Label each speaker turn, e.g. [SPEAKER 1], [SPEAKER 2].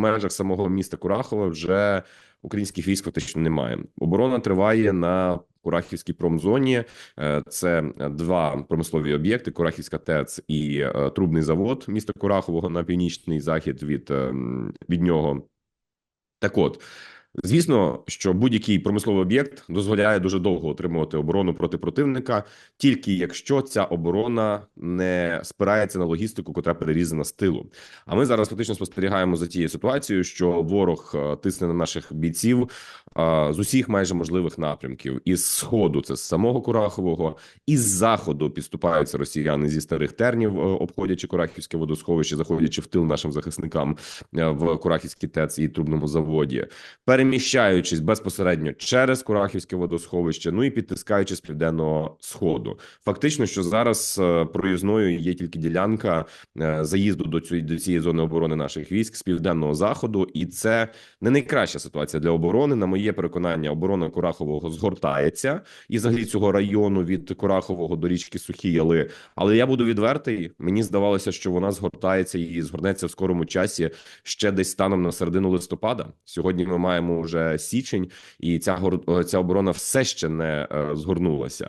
[SPEAKER 1] межах самого міста Курахова вже українських військ фактично немає. Оборона триває на Курахівській промзоні. Е, Це два промислові об'єкти: Курахівська ТЕЦ і е, трубний завод міста Курахового на північний захід від, ем, від нього. Так от. Звісно, що будь-який промисловий об'єкт дозволяє дуже довго отримувати оборону проти противника, тільки якщо ця оборона не спирається на логістику, котра перерізана з тилу. А ми зараз фактично спостерігаємо за тією ситуацією, що ворог е, тисне на наших бійців з усіх майже можливих напрямків. Із сходу це з самого Курахового, із заходу підступаються росіяни зі старих тернів, е, обходячи Курахівське водосховище, заходячи в тил нашим захисникам е, в Курахівській ТЕЦ і трубному заводі переміщаючись безпосередньо через Курахівське водосховище, ну і підтискаючи з південного сходу. Фактично, що зараз е, проїзною є тільки ділянка заїзду до цієї до цієї зони оборони наших військ з південного заходу, і це не найкраща ситуація для оборони. На моє переконання, оборона Курахового згортається і взагалі цього району від Курахового до річки Сухі Яли. Але я буду відвертий. Мені здавалося, що вона згортається і згорнеться в скорому часі ще десь станом на середину листопада. Сьогодні ми маємо вже січень, і ця ця оборона все ще не е, згорнулася.